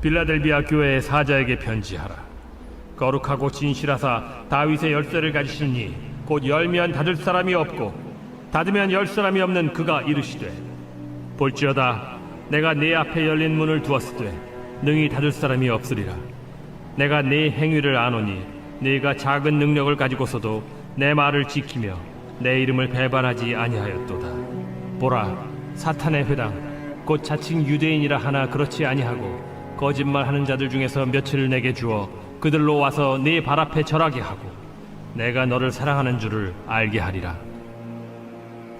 빌라델비아 교회의 사자에게 편지하라. 거룩하고 진실하사 다윗의 열쇠를 가지시니 곧 열면 닫을 사람이 없고 닫으면 열 사람이 없는 그가 이르시되 볼지어다 내가 네 앞에 열린 문을 두었으되 능히 닫을 사람이 없으리라. 내가 네 행위를 아노니 네가 작은 능력을 가지고서도 내 말을 지키며 내 이름을 배반하지 아니하였도다. 보라 사탄의 회당 곧 자칭 유대인이라 하나 그렇지 아니하고 거짓말하는 자들 중에서 며칠 내게 주어 그들로 와서 네 발 앞에 절하게 하고 내가 너를 사랑하는 줄을 알게 하리라.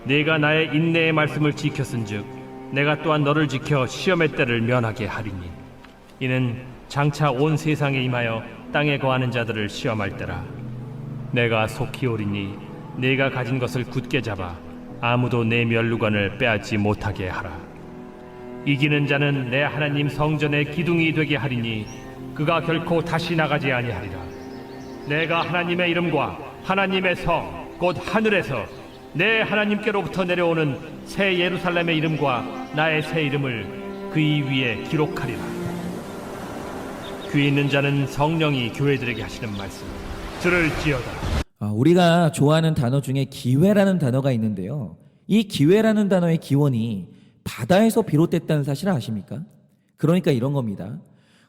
네가 나의 인내의 말씀을 지켰은즉 내가 또한 너를 지켜 시험의 때를 면하게 하리니 이는 장차 온 세상에 임하여 땅에 거하는 자들을 시험할 때라. 내가 속히 오리니 네가 가진 것을 굳게 잡아 아무도 내 멸루관을 빼앗지 못하게 하라. 이기는 자는 내 하나님 성전의 기둥이 되게 하리니 그가 결코 다시 나가지 아니하리라. 내가 하나님의 이름과 하나님의 성 곧 하늘에서 내 하나님께로부터 내려오는 새 예루살렘의 이름과 나의 새 이름을 그이 위에 기록하리라. 귀 있는 자는 성령이 교회들에게 하시는 말씀 들을지어다. 아, 우리가 좋아하는 단어 중에 기회라는 단어가 있는데요. 이 기회라는 단어의 기원이 바다에서 비롯됐다는 사실을 아십니까? 그러니까 이런 겁니다.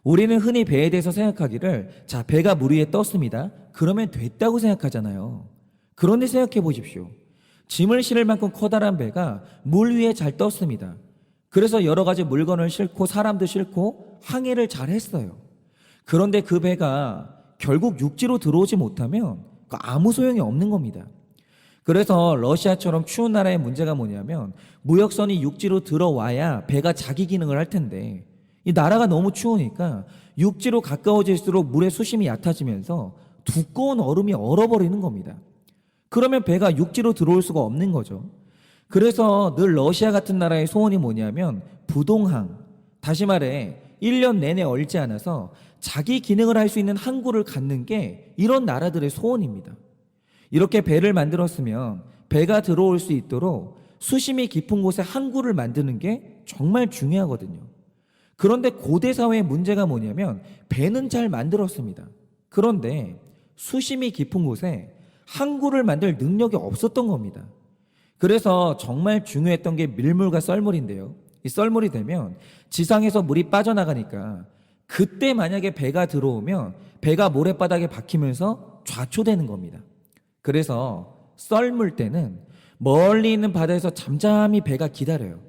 우리는 흔히 배에 대해서 생각하기를 자, 배가 물 위에 떴습니다. 그러면 됐다고 생각하잖아요. 그런데 생각해 보십시오. 짐을 실을 만큼 커다란 배가 물 위에 잘 떴습니다. 그래서 여러 가지 물건을 싣고 사람도 싣고 항해를 잘 했어요. 그런데 그 배가 결국 육지로 들어오지 못하면 그 아무 소용이 없는 겁니다. 그래서 러시아처럼 추운 나라의 문제가 뭐냐면 무역선이 육지로 들어와야 배가 자기 기능을 할 텐데 이 나라가 너무 추우니까 육지로 가까워질수록 물의 수심이 얕아지면서 두꺼운 얼음이 얼어버리는 겁니다. 그러면 배가 육지로 들어올 수가 없는 거죠. 그래서 늘 러시아 같은 나라의 소원이 뭐냐면 부동항, 다시 말해 1년 내내 얼지 않아서 자기 기능을 할 수 있는 항구를 갖는 게 이런 나라들의 소원입니다. 이렇게 배를 만들었으면 배가 들어올 수 있도록 수심이 깊은 곳에 항구를 만드는 게 정말 중요하거든요. 그런데 고대 사회의 문제가 뭐냐면 배는 잘 만들었습니다. 그런데 수심이 깊은 곳에 항구를 만들 능력이 없었던 겁니다. 그래서 정말 중요했던 게 밀물과 썰물인데요. 이 썰물이 되면 지상에서 물이 빠져나가니까 그때 만약에 배가 들어오면 배가 모래바닥에 박히면서 좌초되는 겁니다. 그래서 썰물 때는 멀리 있는 바다에서 잠잠히 배가 기다려요.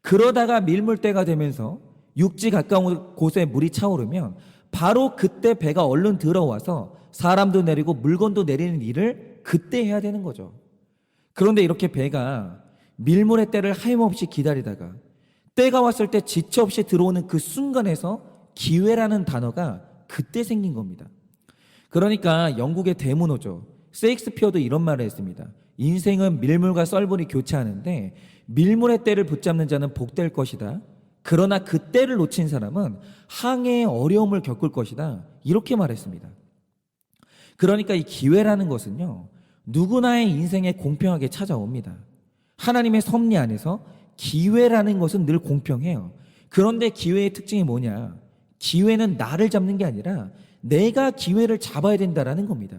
그러다가 밀물때가 되면서 육지 가까운 곳에 물이 차오르면 바로 그때 배가 얼른 들어와서 사람도 내리고 물건도 내리는 일을 그때 해야 되는 거죠. 그런데 이렇게 배가 밀물의 때를 하염없이 기다리다가 때가 왔을 때 지체 없이 들어오는 그 순간에서 기회라는 단어가 그때 생긴 겁니다. 그러니까 영국의 대문호죠. 세익스피어도 이런 말을 했습니다. 인생은 밀물과 썰물이 교차하는데 밀물의 때를 붙잡는 자는 복될 것이다. 그러나 그 때를 놓친 사람은 항해의 어려움을 겪을 것이다. 이렇게 말했습니다. 그러니까 이 기회라는 것은요. 누구나의 인생에 공평하게 찾아옵니다. 하나님의 섭리 안에서 기회라는 것은 늘 공평해요. 그런데 기회의 특징이 뭐냐? 기회는 나를 잡는 게 아니라 내가 기회를 잡아야 된다라는 겁니다.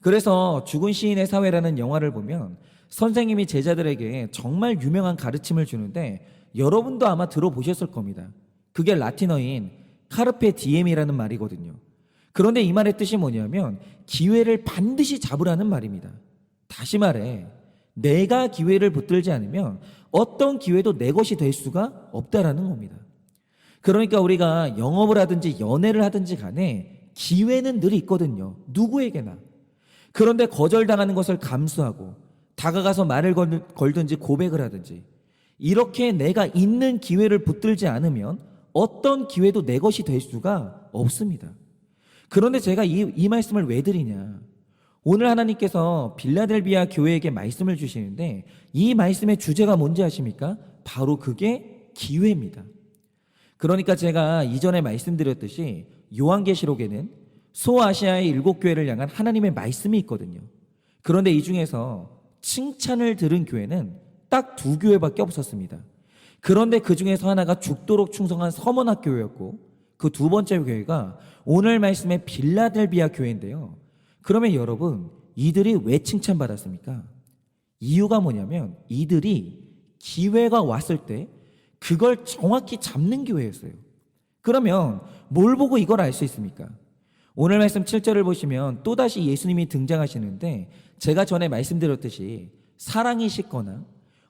그래서 죽은 시인의 사회라는 영화를 보면 선생님이 제자들에게 정말 유명한 가르침을 주는데 여러분도 아마 들어보셨을 겁니다. 그게 라틴어인 카르페 디엠이라는 말이거든요. 그런데 이 말의 뜻이 뭐냐면 기회를 반드시 잡으라는 말입니다. 다시 말해 내가 기회를 붙들지 않으면 어떤 기회도 내 것이 될 수가 없다라는 겁니다. 그러니까 우리가 영업을 하든지 연애를 하든지 간에 기회는 늘 있거든요. 누구에게나. 그런데 거절당하는 것을 감수하고 다가가서 말을 걸- 걸든지 고백을 하든지 이렇게 내가 있는 기회를 붙들지 않으면 어떤 기회도 내 것이 될 수가 없습니다. 그런데 제가 이, 이 말씀을 왜 드리냐? 오늘 하나님께서 빌라델비아 교회에게 말씀을 주시는데 이 말씀의 주제가 뭔지 아십니까? 바로 그게 기회입니다. 그러니까 제가 이전에 말씀드렸듯이 요한계시록에는 소아시아의 일곱 교회를 향한 하나님의 말씀이 있거든요. 그런데 이 중에서 칭찬을 들은 교회는 딱 두 교회밖에 없었습니다. 그런데 그 중에서 하나가 죽도록 충성한 서머나 교회였고 그 두 번째 교회가 오늘 말씀의 빌라델비아 교회인데요. 그러면 여러분 이들이 왜 칭찬받았습니까? 이유가 뭐냐면 이들이 기회가 왔을 때 그걸 정확히 잡는 교회였어요. 그러면 뭘 보고 이걸 알 수 있습니까? 오늘 말씀 7절을 보시면 또다시 예수님이 등장하시는데 제가 전에 말씀드렸듯이 사랑이 식거나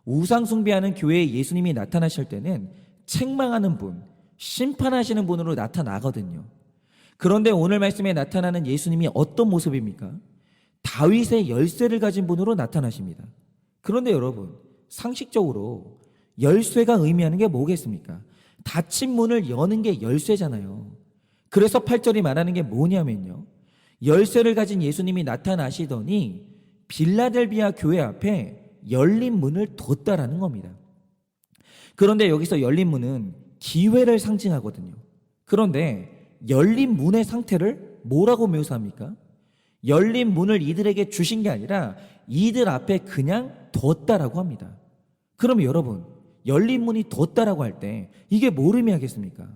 우상 숭배하는 교회에 예수님이 나타나실 때는 책망하는 분, 심판하시는 분으로 나타나거든요. 그런데 오늘 말씀에 나타나는 예수님이 어떤 모습입니까? 다윗의 열쇠를 가진 분으로 나타나십니다. 그런데 여러분, 상식적으로 열쇠가 의미하는 게 뭐겠습니까? 닫힌 문을 여는 게 열쇠잖아요. 그래서 8절이 말하는 게 뭐냐면요. 열쇠를 가진 예수님이 나타나시더니 빌라델비아 교회 앞에 열린 문을 뒀다라는 겁니다. 그런데 여기서 열린 문은 기회를 상징하거든요. 그런데 열린 문의 상태를 뭐라고 묘사합니까? 열린 문을 이들에게 주신 게 아니라 이들 앞에 그냥 뒀다라고 합니다. 그럼 여러분, 열린 문이 뒀다라고 할 때 이게 뭘 의미하겠습니까?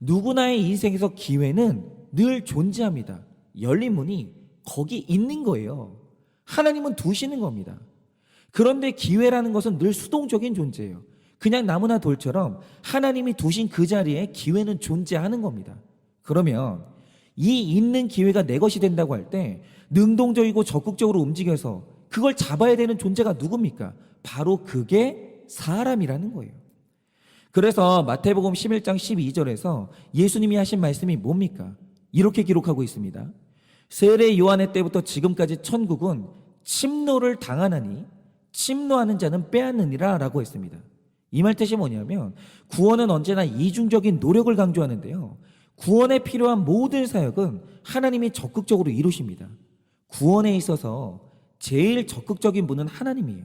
누구나의 인생에서 기회는 늘 존재합니다. 열린 문이 거기 있는 거예요. 하나님은 두시는 겁니다. 그런데 기회라는 것은 늘 수동적인 존재예요. 그냥 나무나 돌처럼 하나님이 두신 그 자리에 기회는 존재하는 겁니다. 그러면 이 있는 기회가 내 것이 된다고 할 때 능동적이고 적극적으로 움직여서 그걸 잡아야 되는 존재가 누굽니까? 바로 그게 사람이라는 거예요. 그래서 마태복음 11장 12절에서 예수님이 하신 말씀이 뭡니까? 이렇게 기록하고 있습니다. 세례 요한의 때부터 지금까지 천국은 침노를 당하나니 침노하는 자는 빼앗느니라 라고 했습니다. 이 말 뜻이 뭐냐면 구원은 언제나 이중적인 노력을 강조하는데요. 구원에 필요한 모든 사역은 하나님이 적극적으로 이루십니다. 구원에 있어서 제일 적극적인 분은 하나님이에요.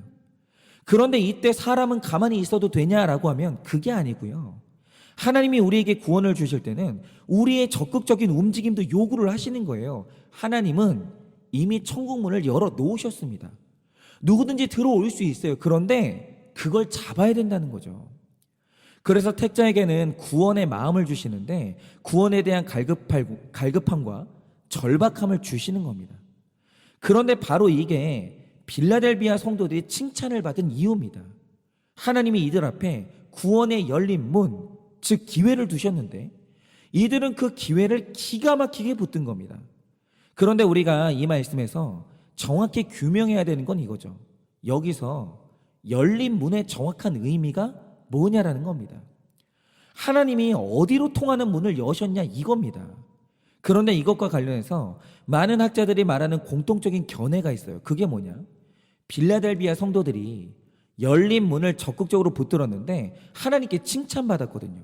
그런데 이때 사람은 가만히 있어도 되냐라고 하면 그게 아니고요. 하나님이 우리에게 구원을 주실 때는 우리의 적극적인 움직임도 요구를 하시는 거예요. 하나님은 이미 천국문을 열어 놓으셨습니다. 누구든지 들어올 수 있어요. 그런데 그걸 잡아야 된다는 거죠. 그래서 택자에게는 구원의 마음을 주시는데 구원에 대한 갈급함과 절박함을 주시는 겁니다. 그런데 바로 이게 빌라델비아 성도들이 칭찬을 받은 이유입니다. 하나님이 이들 앞에 구원의 열린 문, 즉 기회를 두셨는데 이들은 그 기회를 기가 막히게 붙든 겁니다. 그런데 우리가 이 말씀에서 정확히 규명해야 되는 건 이거죠. 여기서 열린 문의 정확한 의미가 뭐냐라는 겁니다. 하나님이 어디로 통하는 문을 여셨냐 이겁니다. 그런데 이것과 관련해서 많은 학자들이 말하는 공통적인 견해가 있어요. 그게 뭐냐? 빌라델비아 성도들이 열린 문을 적극적으로 붙들었는데 하나님께 칭찬받았거든요.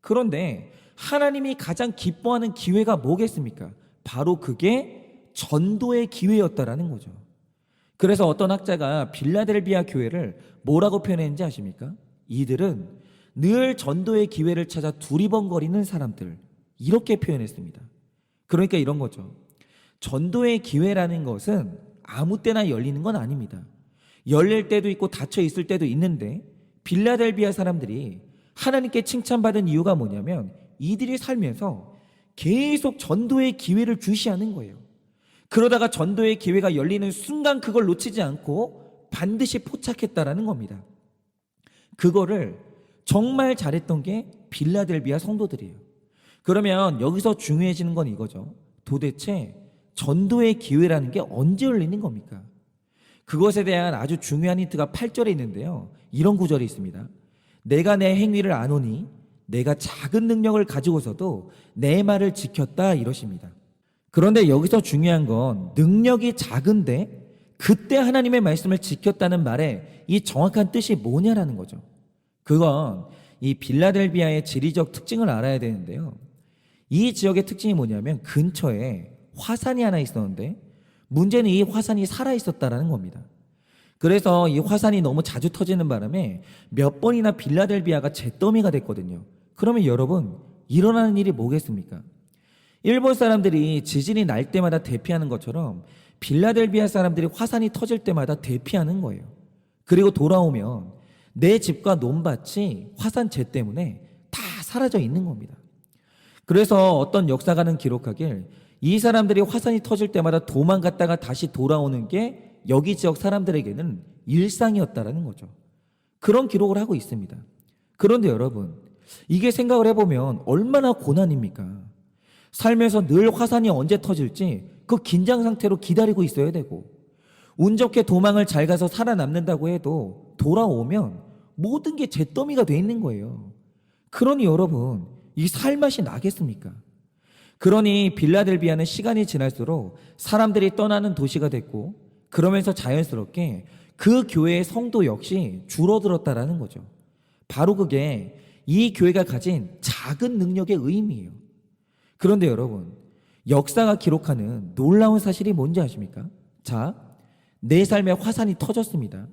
그런데 하나님이 가장 기뻐하는 기회가 뭐겠습니까? 바로 그게 전도의 기회였다라는 거죠. 그래서 어떤 학자가 빌라델비아 교회를 뭐라고 표현했는지 아십니까? 이들은 늘 전도의 기회를 찾아 두리번거리는 사람들 이렇게 표현했습니다. 그러니까 이런 거죠. 전도의 기회라는 것은 아무 때나 열리는 건 아닙니다. 열릴 때도 있고 닫혀 있을 때도 있는데 빌라델비아 사람들이 하나님께 칭찬받은 이유가 뭐냐면 이들이 살면서 계속 전도의 기회를 주시하는 거예요. 그러다가 전도의 기회가 열리는 순간 그걸 놓치지 않고 반드시 포착했다라는 겁니다. 그거를 정말 잘했던 게 빌라델비아 성도들이에요. 그러면 여기서 중요해지는 건 이거죠. 도대체 전도의 기회라는 게 언제 열리는 겁니까? 그것에 대한 아주 중요한 힌트가 8절에 있는데요. 이런 구절이 있습니다. 내가 내 행위를 아노니 내가 작은 능력을 가지고서도 내 말을 지켰다 이러십니다. 그런데 여기서 중요한 건 능력이 작은데 그때 하나님의 말씀을 지켰다는 말에 이 정확한 뜻이 뭐냐라는 거죠. 그건 이 빌라델비아의 지리적 특징을 알아야 되는데요. 이 지역의 특징이 뭐냐면 근처에 화산이 하나 있었는데 문제는 이 화산이 살아 있었다라는 겁니다. 그래서 이 화산이 너무 자주 터지는 바람에 몇 번이나 빌라델비아가 잿더미가 됐거든요. 그러면 여러분 일어나는 일이 뭐겠습니까? 일본 사람들이 지진이 날 때마다 대피하는 것처럼 빌라델비아 사람들이 화산이 터질 때마다 대피하는 거예요. 그리고 돌아오면 내 집과 논밭이 화산재 때문에 다 사라져 있는 겁니다. 그래서 어떤 역사가는 기록하길 이 사람들이 화산이 터질 때마다 도망갔다가 다시 돌아오는 게 여기 지역 사람들에게는 일상이었다라는 거죠. 그런 기록을 하고 있습니다. 그런데 여러분, 이게 생각을 해보면 얼마나 고난입니까? 살면서 늘 화산이 언제 터질지 그 긴장 상태로 기다리고 있어야 되고, 운 좋게 도망을 잘 가서 살아남는다고 해도 돌아오면 모든 게 잿더미가 돼 있는 거예요. 그러니 여러분, 이 살맛이 나겠습니까? 그러니 빌라델비아는 시간이 지날수록 사람들이 떠나는 도시가 됐고, 그러면서 자연스럽게 그 교회의 성도 역시 줄어들었다라는 거죠. 바로 그게 이 교회가 가진 작은 능력의 의미예요. 그런데 여러분, 역사가 기록하는 놀라운 사실이 뭔지 아십니까? 자, 내 삶에 화산이 터졌습니다.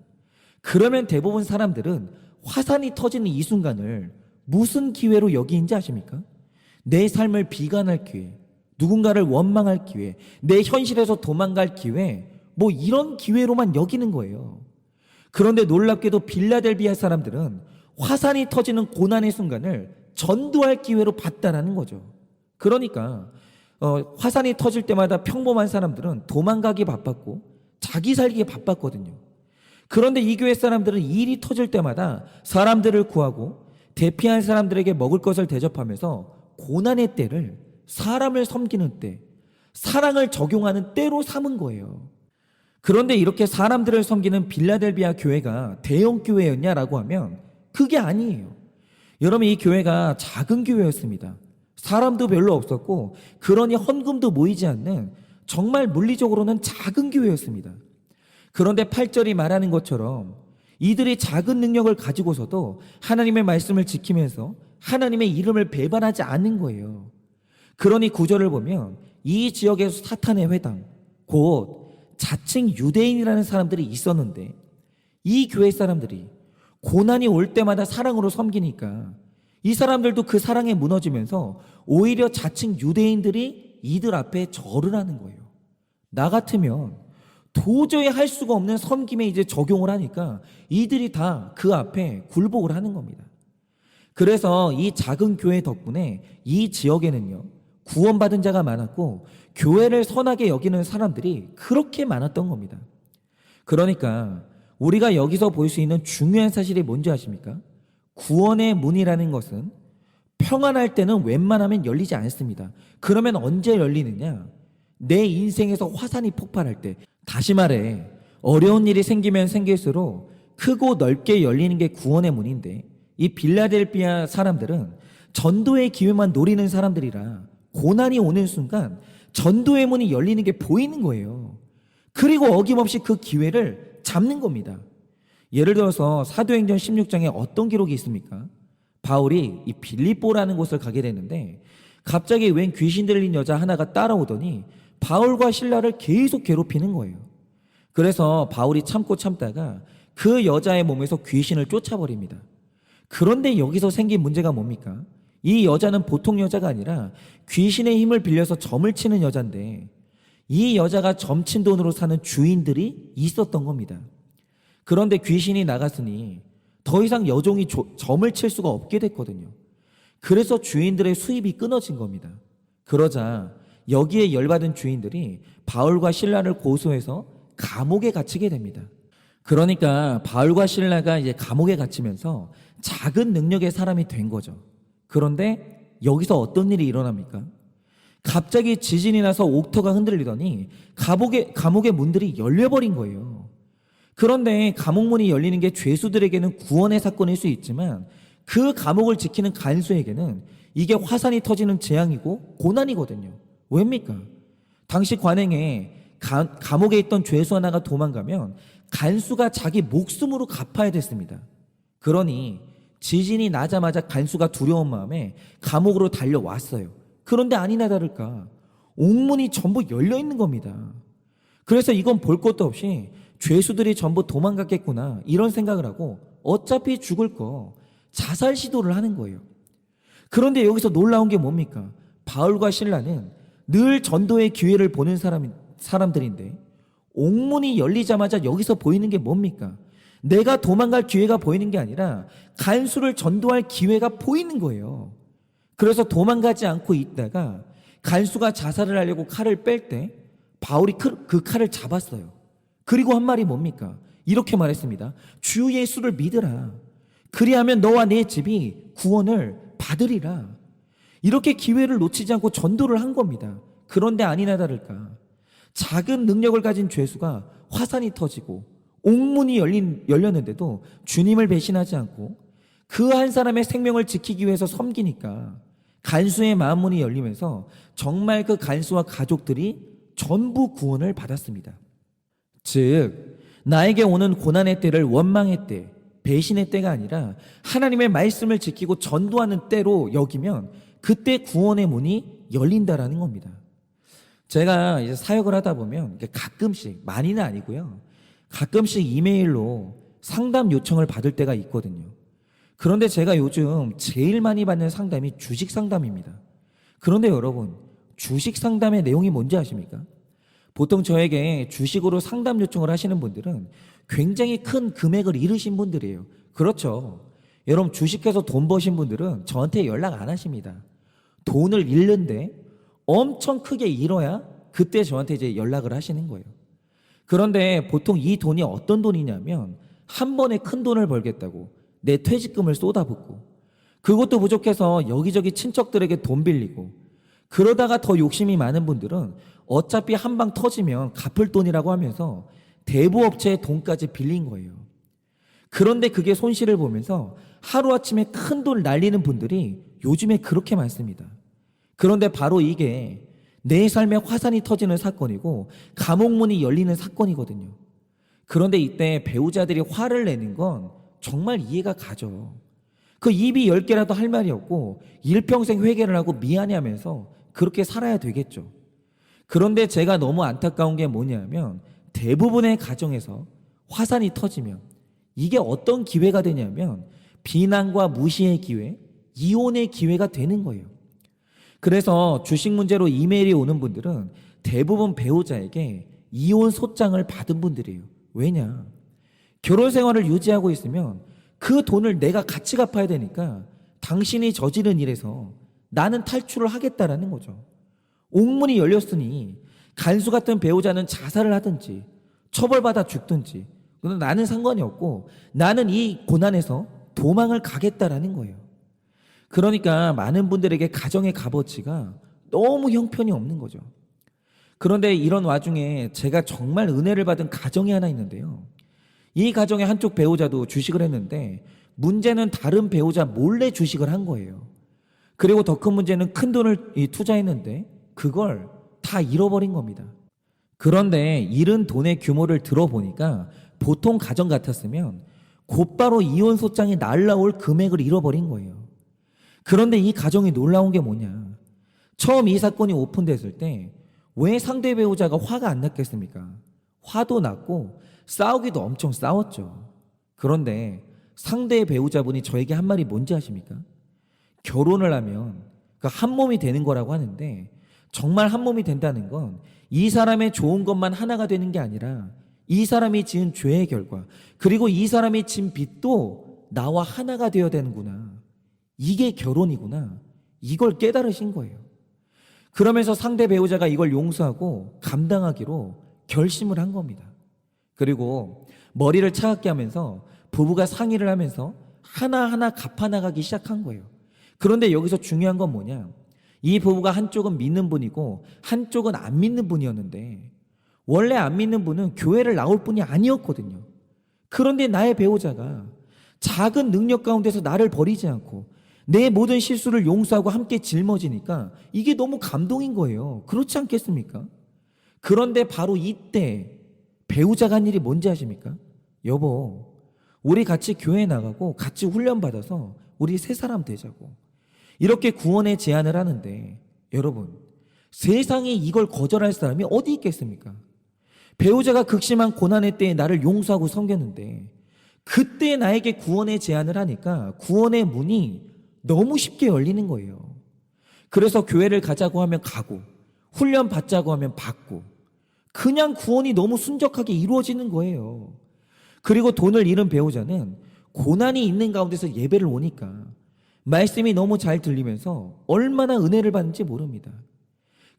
그러면 대부분 사람들은 화산이 터지는 이 순간을 무슨 기회로 여기인지 아십니까? 내 삶을 비관할 기회, 누군가를 원망할 기회, 내 현실에서 도망갈 기회, 뭐 이런 기회로만 여기는 거예요. 그런데 놀랍게도 빌라델비아 사람들은 화산이 터지는 고난의 순간을 전도할 기회로 봤다라는 거죠. 그러니까 어, 화산이 터질 때마다 평범한 사람들은 도망가기 바빴고 자기 살기에 바빴거든요. 그런데 이 교회 사람들은 일이 터질 때마다 사람들을 구하고 대피한 사람들에게 먹을 것을 대접하면서 고난의 때를 사람을 섬기는 때, 사랑을 적용하는 때로 삼은 거예요. 그런데 이렇게 사람들을 섬기는 빌라델비아 교회가 대형 교회였냐라고 하면 그게 아니에요. 여러분 이 교회가 작은 교회였습니다. 사람도 별로 없었고 그러니 헌금도 모이지 않는 정말 물리적으로는 작은 교회였습니다. 그런데 8절이 말하는 것처럼 이들이 작은 능력을 가지고서도 하나님의 말씀을 지키면서 하나님의 이름을 배반하지 않는 거예요. 그러니 구절을 보면 이 지역에서 사탄의 회당, 곧 자칭 유대인이라는 사람들이 있었는데 이 교회 사람들이 고난이 올 때마다 사랑으로 섬기니까 이 사람들도 그 사랑에 무너지면서 오히려 자칭 유대인들이 이들 앞에 절을 하는 거예요. 나 같으면 도저히 할 수가 없는 섬김에 이제 적용을 하니까 이들이 다 그 앞에 굴복을 하는 겁니다. 그래서 이 작은 교회 덕분에 이 지역에는요, 구원받은 자가 많았고, 교회를 선하게 여기는 사람들이 그렇게 많았던 겁니다. 그러니까 우리가 여기서 볼 수 있는 중요한 사실이 뭔지 아십니까? 구원의 문이라는 것은 평안할 때는 웬만하면 열리지 않습니다. 그러면 언제 열리느냐? 내 인생에서 화산이 폭발할 때. 다시 말해, 어려운 일이 생기면 생길수록 크고 넓게 열리는 게 구원의 문인데, 이 빌라델비아 사람들은 전도의 기회만 노리는 사람들이라 고난이 오는 순간 전도의 문이 열리는 게 보이는 거예요. 그리고 어김없이 그 기회를 잡는 겁니다. 예를 들어서 사도행전 16장에 어떤 기록이 있습니까? 바울이 이 빌립보라는 곳을 가게 되는데 갑자기 웬 귀신 들린 여자 하나가 따라오더니 바울과 신라를 계속 괴롭히는 거예요. 그래서 바울이 참고 참다가 그 여자의 몸에서 귀신을 쫓아버립니다. 그런데 여기서 생긴 문제가 뭡니까? 이 여자는 보통 여자가 아니라 귀신의 힘을 빌려서 점을 치는 여잔데 이 여자가 점친 돈으로 사는 주인들이 있었던 겁니다. 그런데 귀신이 나갔으니 더 이상 여종이 조- 점을 칠 수가 없게 됐거든요. 그래서 주인들의 수입이 끊어진 겁니다. 그러자 여기에 열받은 주인들이 바울과 신라를 고소해서 감옥에 갇히게 됩니다. 그러니까 바울과 신라가 이제 감옥에 갇히면서 작은 능력의 사람이 된 거죠. 그런데 여기서 어떤 일이 일어납니까? 갑자기 지진이 나서 옥터가 흔들리더니 감옥의, 감옥의 문들이 열려버린 거예요. 그런데 감옥 문이 열리는 게 죄수들에게는 구원의 사건일 수 있지만 그 감옥을 지키는 간수에게는 이게 화산이 터지는 재앙이고 고난이거든요. 왜입니까? 당시 관행에 가- 감옥에 있던 죄수 하나가 도망가면 간수가 자기 목숨으로 갚아야 됐습니다. 그러니 지진이 나자마자 간수가 두려운 마음에 감옥으로 달려왔어요. 그런데 아니나 다를까 옥문이 전부 열려 있는 겁니다. 그래서 이건 볼 것도 없이 죄수들이 전부 도망갔겠구나 이런 생각을 하고 어차피 죽을 거 자살 시도를 하는 거예요. 그런데 여기서 놀라운 게 뭡니까? 바울과 신라는 늘 전도의 기회를 보는 사람, 사람들인데 옥문이 열리자마자 여기서 보이는 게 뭡니까? 내가 도망갈 기회가 보이는 게 아니라 간수를 전도할 기회가 보이는 거예요. 그래서 도망가지 않고 있다가 간수가 자살을 하려고 칼을 뺄 때 바울이 그, 그 칼을 잡았어요. 그리고 한 말이 뭡니까? 이렇게 말했습니다. 주 예수를 믿으라. 그리하면 너와 내 집이 구원을 받으리라. 이렇게 기회를 놓치지 않고 전도를 한 겁니다. 그런데 아니나 다를까. 작은 능력을 가진 죄수가 화산이 터지고 옥문이 열린, 열렸는데도 주님을 배신하지 않고 그 한 사람의 생명을 지키기 위해서 섬기니까 간수의 마음문이 열리면서 정말 그 간수와 가족들이 전부 구원을 받았습니다. 즉, 나에게 오는 고난의 때를 원망의 때, 배신의 때가 아니라 하나님의 말씀을 지키고 전도하는 때로 여기면 그때 구원의 문이 열린다라는 겁니다. 제가 이제 사역을 하다 보면 가끔씩 많이는 아니고요. 가끔씩 이메일로 상담 요청을 받을 때가 있거든요. 그런데 제가 요즘 제일 많이 받는 상담이 주식 상담입니다. 그런데 여러분, 주식 상담의 내용이 뭔지 아십니까? 보통 저에게 주식으로 상담 요청을 하시는 분들은 굉장히 큰 금액을 잃으신 분들이에요. 그렇죠. 여러분, 주식해서 돈 버신 분들은 저한테 연락 안 하십니다. 돈을 잃는데 엄청 크게 잃어야 그때 저한테 이제 연락을 하시는 거예요. 그런데 보통 이 돈이 어떤 돈이냐면 한 번에 큰 돈을 벌겠다고 내 퇴직금을 쏟아붓고 그것도 부족해서 여기저기 친척들에게 돈 빌리고 그러다가 더 욕심이 많은 분들은 어차피 한 방 터지면 갚을 돈이라고 하면서 대부업체의 돈까지 빌린 거예요. 그런데 그게 손실을 보면서 하루아침에 큰 돈 날리는 분들이 요즘에 그렇게 많습니다. 그런데 바로 이게 내 삶에 화산이 터지는 사건이고 감옥문이 열리는 사건이거든요. 그런데 이때 배우자들이 화를 내는 건 정말 이해가 가죠. 그 입이 열 개라도 할 말이 없고 일평생 회개를 하고 미안해 하면서 그렇게 살아야 되겠죠. 그런데 제가 너무 안타까운 게 뭐냐면 대부분의 가정에서 화산이 터지면 이게 어떤 기회가 되냐면 비난과 무시의 기회, 이혼의 기회가 되는 거예요. 그래서 주식 문제로 이메일이 오는 분들은 대부분 배우자에게 이혼 소장을 받은 분들이에요. 왜냐? 결혼 생활을 유지하고 있으면 그 돈을 내가 같이 갚아야 되니까 당신이 저지른 일에서 나는 탈출을 하겠다라는 거죠. 옥문이 열렸으니 간수 같은 배우자는 자살을 하든지 처벌받아 죽든지 그건 나는 상관이 없고 나는 이 고난에서 도망을 가겠다라는 거예요. 그러니까 많은 분들에게 가정의 값어치가 너무 형편이 없는 거죠. 그런데 이런 와중에 제가 정말 은혜를 받은 가정이 하나 있는데요. 이 가정의 한쪽 배우자도 주식을 했는데 문제는 다른 배우자 몰래 주식을 한 거예요. 그리고 더 큰 문제는 큰 돈을 이 투자했는데 그걸 다 잃어버린 겁니다. 그런데 잃은 돈의 규모를 들어보니까 보통 가정 같았으면 곧바로 이혼 소장이 날라올 금액을 잃어버린 거예요. 그런데 이 가정이 놀라운 게 뭐냐. 처음 이 사건이 오픈됐을 때 왜 상대 배우자가 화가 안 났겠습니까? 화도 났고 싸우기도 엄청 싸웠죠. 그런데 상대 배우자분이 저에게 한 말이 뭔지 아십니까? 결혼을 하면 그한 몸이 되는 거라고 하는데 정말 한 몸이 된다는 건 이 사람의 좋은 것만 하나가 되는 게 아니라 이 사람이 지은 죄의 결과 그리고 이 사람이 진 빚도 나와 하나가 되어야 되는구나. 이게 결혼이구나. 이걸 깨달으신 거예요. 그러면서 상대 배우자가 이걸 용서하고 감당하기로 결심을 한 겁니다. 그리고 머리를 차갑게 하면서 부부가 상의를 하면서 하나하나 갚아나가기 시작한 거예요. 그런데 여기서 중요한 건 뭐냐? 이 부부가 한쪽은 믿는 분이고 한쪽은 안 믿는 분이었는데 원래 안 믿는 분은 교회를 나올 분이 아니었거든요. 그런데 나의 배우자가 작은 능력 가운데서 나를 버리지 않고 내 모든 실수를 용서하고 함께 짊어지니까 이게 너무 감동인 거예요. 그렇지 않겠습니까? 그런데 바로 이때 배우자가 한 일이 뭔지 아십니까? 여보, 우리 같이 교회 나가고 같이 훈련 받아서 우리 세 사람 되자고. 이렇게 구원의 제안을 하는데 여러분, 세상에 이걸 거절할 사람이 어디 있겠습니까? 배우자가 극심한 고난의 때에 나를 용서하고 섬겼는데 그때 나에게 구원의 제안을 하니까 구원의 문이 너무 쉽게 열리는 거예요. 그래서 교회를 가자고 하면 가고 훈련 받자고 하면 받고 그냥 구원이 너무 순적하게 이루어지는 거예요. 그리고 돈을 잃은 배우자는 고난이 있는 가운데서 예배를 오니까 말씀이 너무 잘 들리면서 얼마나 은혜를 받는지 모릅니다.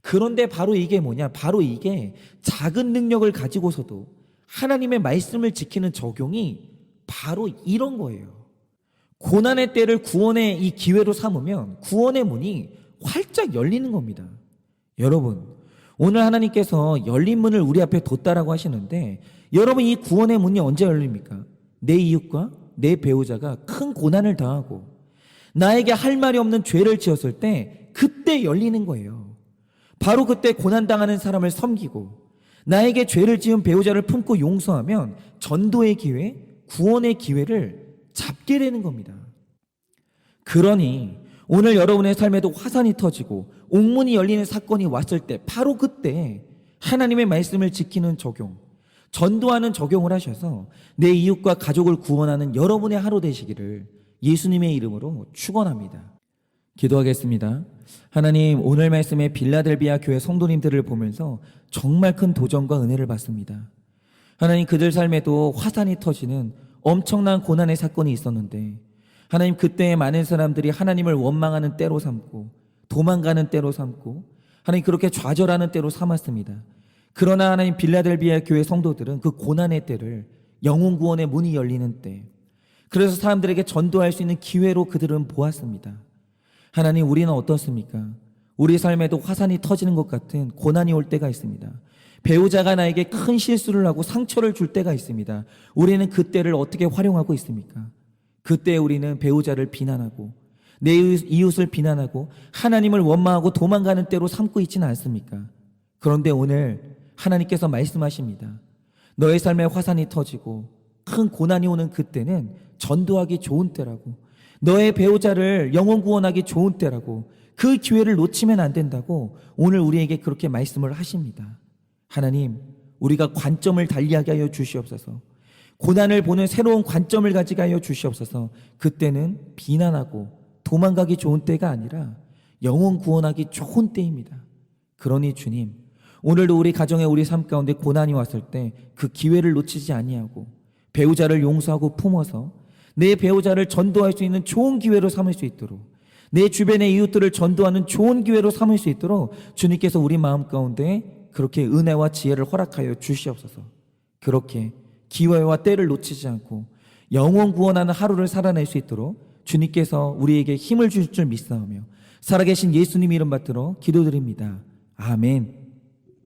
그런데 바로 이게 뭐냐? 바로 이게 작은 능력을 가지고서도 하나님의 말씀을 지키는 적용이 바로 이런 거예요. 고난의 때를 구원의 이 기회로 삼으면 구원의 문이 활짝 열리는 겁니다. 여러분, 오늘 하나님께서 열린 문을 우리 앞에 뒀다라고 하시는데 여러분 이 구원의 문이 언제 열립니까? 내 이웃과 내 배우자가 큰 고난을 당하고 나에게 할 말이 없는 죄를 지었을 때 그때 열리는 거예요. 바로 그때 고난당하는 사람을 섬기고 나에게 죄를 지은 배우자를 품고 용서하면 전도의 기회, 구원의 기회를 잡게 되는 겁니다. 그러니 오늘 여러분의 삶에도 화산이 터지고 옥문이 열리는 사건이 왔을 때 바로 그때 하나님의 말씀을 지키는 적용, 전도하는 적용을 하셔서 내 이웃과 가족을 구원하는 여러분의 하루 되시기를 예수님의 이름으로 축원합니다. 기도하겠습니다. 하나님 오늘 말씀의 빌라델비아 교회 성도님들을 보면서 정말 큰 도전과 은혜를 받습니다. 하나님 그들 삶에도 화산이 터지는 엄청난 고난의 사건이 있었는데 하나님 그때에 많은 사람들이 하나님을 원망하는 때로 삼고 도망가는 때로 삼고 하나님 그렇게 좌절하는 때로 삼았습니다. 그러나 하나님 빌라델비아 교회 성도들은 그 고난의 때를 영혼 구원의 문이 열리는 때 그래서 사람들에게 전도할 수 있는 기회로 그들은 보았습니다. 하나님 우리는 어떻습니까? 우리 삶에도 화산이 터지는 것 같은 고난이 올 때가 있습니다. 배우자가 나에게 큰 실수를 하고 상처를 줄 때가 있습니다. 우리는 그때를 어떻게 활용하고 있습니까? 그때 우리는 배우자를 비난하고 내 이웃을 비난하고 하나님을 원망하고 도망가는 때로 삼고 있지는 않습니까? 그런데 오늘 하나님께서 말씀하십니다. 너의 삶에 화산이 터지고 큰 고난이 오는 그때는 전도하기 좋은 때라고 너의 배우자를 영원 구원하기 좋은 때라고 그 기회를 놓치면 안 된다고 오늘 우리에게 그렇게 말씀을 하십니다. 하나님, 우리가 관점을 달리하게 하여 주시옵소서. 고난을 보는 새로운 관점을 가지게 하여 주시옵소서. 그때는 비난하고 도망가기 좋은 때가 아니라 영원 구원하기 좋은 때입니다. 그러니 주님, 오늘도 우리 가정에 우리 삶 가운데 고난이 왔을 때 그 기회를 놓치지 아니하고 배우자를 용서하고 품어서 내 배우자를 전도할 수 있는 좋은 기회로 삼을 수 있도록 내 주변의 이웃들을 전도하는 좋은 기회로 삼을 수 있도록 주님께서 우리 마음 가운데 그렇게 은혜와 지혜를 허락하여 주시옵소서. 그렇게 기회와 때를 놓치지 않고 영원 구원하는 하루를 살아낼 수 있도록 주님께서 우리에게 힘을 주실 줄 믿사오며 살아계신 예수님 이름 받들어 기도드립니다. 아멘.